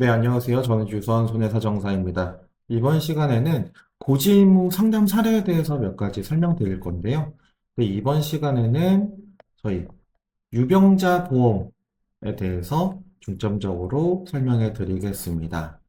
네, 안녕하세요. 저는 유수원 손해사정사입니다. 이번 시간에는 고지의무 상담 사례에 대해서 몇 가지 설명드릴 건데요. 네, 이번 시간에는 저희 유병자 보험에 대해서 중점적으로 설명해 드리겠습니다.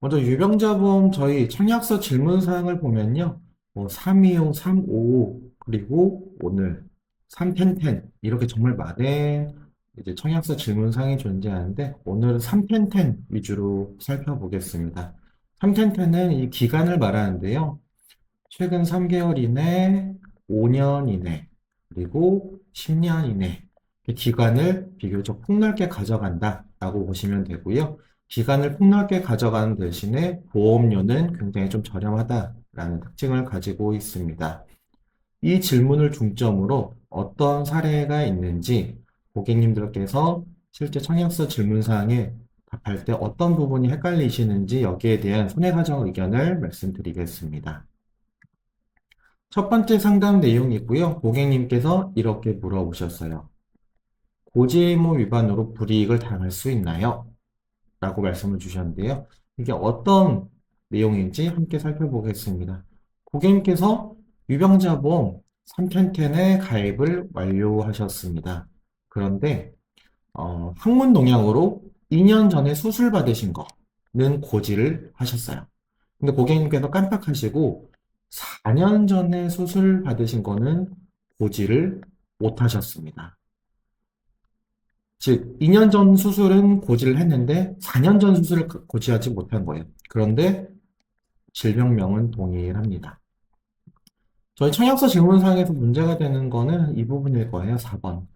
먼저 유병자 보험 저희 청약서 질문 사항을 보면요. 뭐 325, 355, 그리고 오늘 31010 이렇게 정말 많은 이제 청약서 질문사항이 존재하는데 오늘은 3텐텐 위주로 살펴보겠습니다. 3텐텐은 이 기간을 말하는데요. 최근 3개월 이내, 5년 이내, 그리고 10년 이내 이 기간을 비교적 폭넓게 가져간다라고 보시면 되고요. 기간을 폭넓게 가져가는 대신에 보험료는 굉장히 좀 저렴하다라는 특징을 가지고 있습니다. 이 질문을 중점으로 어떤 사례가 있는지 고객님들께서 실제 청약서 질문사항에 답할 때 어떤 부분이 헷갈리시는지 여기에 대한 손해사정 의견을 말씀드리겠습니다. 첫 번째 상담 내용이고요. 고객님께서 이렇게 물어보셨어요. 고지의무 위반으로 불이익을 당할 수 있나요? 라고 말씀을 주셨는데요. 이게 어떤 내용인지 함께 살펴보겠습니다. 고객님께서 유병자보험 3텐텐에 가입을 완료하셨습니다. 그런데 어, 항문 농양으로 2년 전에 수술 받으신 거는 고지를 하셨어요. 근데 고객님께서 깜빡하시고 4년 전에 수술 받으신 거는 고지를 못 하셨습니다. 즉, 2년 전 수술은 고지를 했는데 4년 전 수술을 고지하지 못한 거예요. 그런데 질병명은 동일합니다. 저희 청약서 질문사항에서 문제가 되는 거는 이 부분일 거예요. 4번.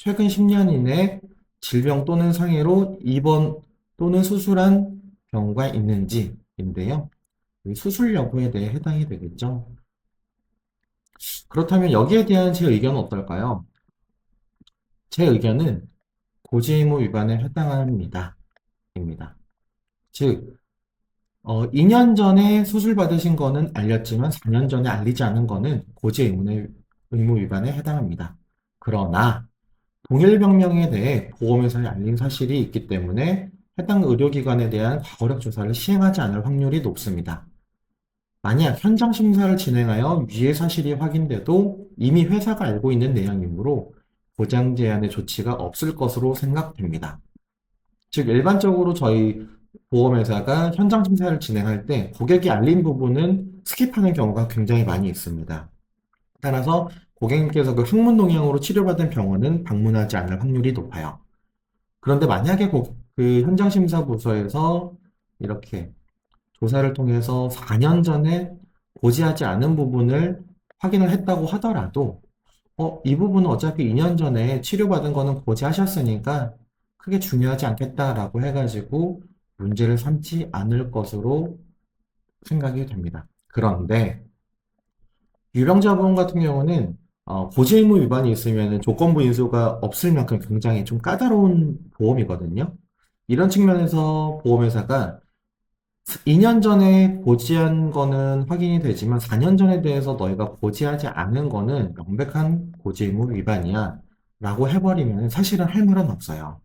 최근 10년 이내 질병 또는 상해로 입원 또는 수술한 경우가 있는지인데요. 수술 여부에 대해 해당이 되겠죠. 그렇다면 여기에 대한 제 의견은 어떨까요? 제 의견은 고지의무 위반에 해당합니다. 입니다. 즉, 어, 2년 전에 수술 받으신 거는 알렸지만 4년 전에 알리지 않은 거는 고지의무 의무 위반에 해당합니다. 그러나 동일병명에 대해 보험회사에 알린 사실이 있기 때문에 해당 의료기관에 대한 과거력 조사를 시행하지 않을 확률이 높습니다. 만약 현장 심사를 진행하여 위의 사실이 확인돼도 이미 회사가 알고 있는 내용이므로 보장 제한의 조치가 없을 것으로 생각됩니다. 즉, 일반적으로 저희 보험회사가 현장 심사를 진행할 때 고객이 알린 부분은 스킵하는 경우가 굉장히 많이 있습니다. 따라서 고객님께서 그 항문 농양으로 치료받은 병원은 방문하지 않을 확률이 높아요. 그런데 만약에 고, 그 현장 심사 부서에서 이렇게 조사를 통해서 4년 전에 고지하지 않은 부분을 확인을 했다고 하더라도 어, 이 부분은 어차피 2년 전에 치료받은 거는 고지하셨으니까 크게 중요하지 않겠다라고 해가지고 문제를 삼지 않을 것으로 생각이 됩니다. 그런데 유병자 보험 같은 경우는 어, 고지 의무 위반이 있으면 조건부 인수가 없을 만큼 굉장히 좀 까다로운 보험이거든요. 이런 측면에서 보험회사가 2년 전에 고지한 거는 확인이 되지만 4년 전에 대해서 너희가 고지하지 않은 거는 명백한 고지 의무 위반이야 라고 해버리면 사실은 할 말은 없어요.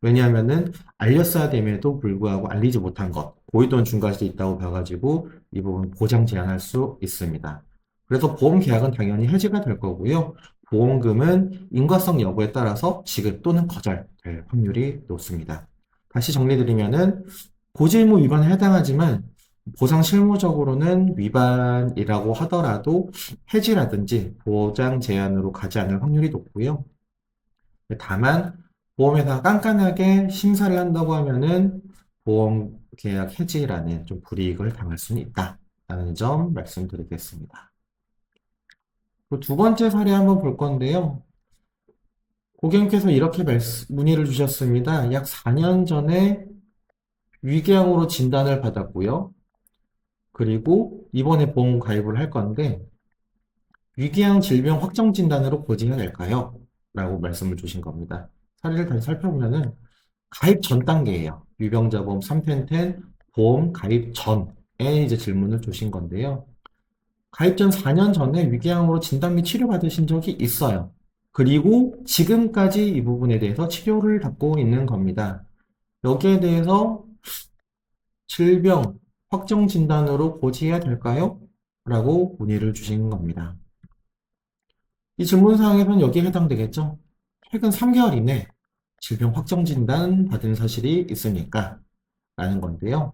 왜냐하면은 알렸어야 됨에도 불구하고 알리지 못한 것, 고의도는 중과실이 있다고 봐가지고 이 부분 보장 제한할 수 있습니다. 그래서 보험 계약은 당연히 해지가 될 거고요. 보험금은 인과성 여부에 따라서 지급 또는 거절될 확률이 높습니다. 다시 정리드리면은 고지의무 위반에 해당하지만 보상 실무적으로는 위반이라고 하더라도 해지라든지 보장 제한으로 가지 않을 확률이 높고요. 다만 보험회사가 깐깐하게 심사를 한다고 하면은 보험 계약 해지라는 좀 불이익을 당할 수는 있다라는 점 말씀드리겠습니다. 두 번째 사례 한번 볼 건데요. 고객님께서 이렇게 문의를 주셨습니다. 약 4년 전에 위궤양으로 진단을 받았고요. 그리고 이번에 보험 가입을 할 건데 위궤양 질병 확정 진단으로 고지해야 될까요? 라고 말씀을 주신 겁니다. 사례를 다시 살펴보면은 가입 전 단계예요. 유병자 보험 3텐텐 보험 가입 전에 이제 질문을 주신 건데요. 가입 전 4년 전에 위궤양으로 진단 및 치료받으신 적이 있어요. 그리고 지금까지 이 부분에 대해서 치료를 받고 있는 겁니다. 여기에 대해서 질병 확정 진단으로 고지해야 될까요? 라고 문의를 주신 겁니다. 이 질문사항에서는 여기에 해당되겠죠? 최근 3개월 이내 질병 확정 진단 받은 사실이 있습니까? 라는 건데요.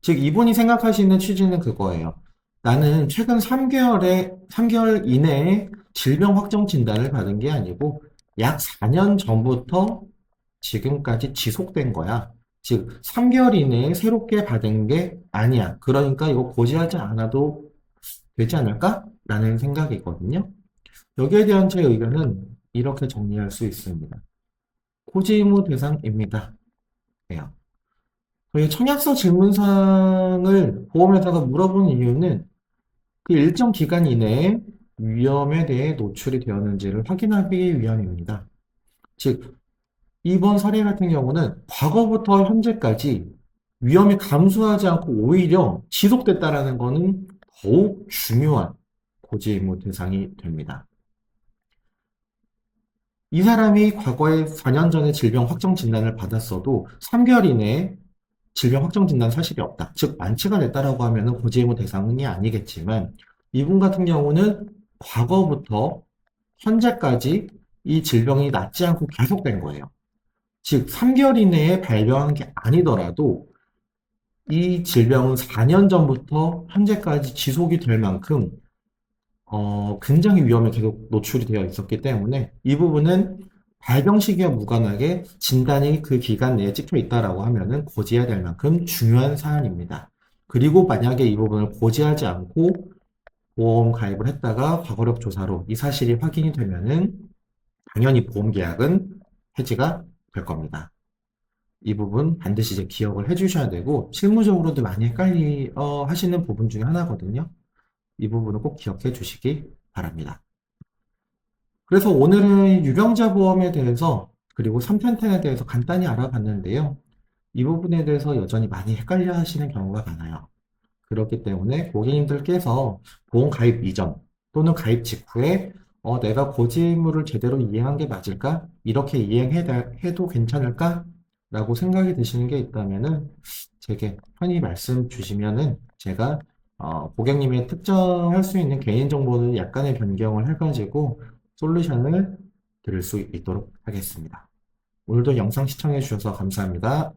즉, 이분이 생각하시는 취지는 그거예요. 나는 최근 3개월에, 3개월 이내에 질병 확정 진단을 받은 게 아니고 약 4년 전부터 지금까지 지속된 거야. 즉, 3개월 이내에 새롭게 받은 게 아니야. 그러니까 이거 고지하지 않아도 되지 않을까? 라는 생각이거든요. 여기에 대한 제 의견은 이렇게 정리할 수 있습니다. 고지 의무 대상입니다. 청약서 질문사항을 보험회사가 물어본 이유는 그 일정 기간 이내에 위험에 대해 노출이 되었는지를 확인하기 위함입니다. 즉, 이번 사례 같은 경우는 과거부터 현재까지 위험이 감소하지 않고 오히려 지속됐다라는 것은 더욱 중요한 고지 의무 대상이 됩니다. 이 사람이 과거에 4년 전에 질병 확정 진단을 받았어도 3개월 이내에 질병 확정 진단 사실이 없다. 즉, 완치가 됐다라고 하면 고지 의무 대상이 아니겠지만, 이분 같은 경우는 과거부터 현재까지 이 질병이 낫지 않고 계속된 거예요. 즉, 3개월 이내에 발병한 게 아니더라도 이 질병은 4년 전부터 현재까지 지속이 될 만큼 어, 굉장히 위험에 계속 노출이 되어 있었기 때문에 이 부분은 발병 시기와 무관하게 진단이 그 기간 내에 찍혀 있다라고 하면은 고지해야 될 만큼 중요한 사안입니다. 그리고 만약에 이 부분을 고지하지 않고 보험 가입을 했다가 과거력 조사로 이 사실이 확인이 되면은 당연히 보험 계약은 해지가 될 겁니다. 이 부분 반드시 이제 기억을 해주셔야 되고 실무적으로도 많이 헷갈리 어, 하시는 부분 중에 하나거든요. 이 부분을 꼭 기억해 주시기 바랍니다. 그래서 오늘은 유병자 보험에 대해서 그리고 3텐텐에 대해서 간단히 알아봤는데요. 이 부분에 대해서 여전히 많이 헷갈려 하시는 경우가 많아요. 그렇기 때문에 고객님들께서 보험 가입 이전 또는 가입 직후에 어, 내가 고지 의무를 제대로 이행한 게 맞을까? 이렇게 이행해도 괜찮을까? 라고 생각이 드시는 게 있다면은 제게 편히 말씀 주시면은 제가 어, 고객님의 특정할 수 있는 개인정보를 약간의 변경을 해가지고 솔루션을 드릴 수 있도록 하겠습니다. 오늘도 영상 시청해 주셔서 감사합니다.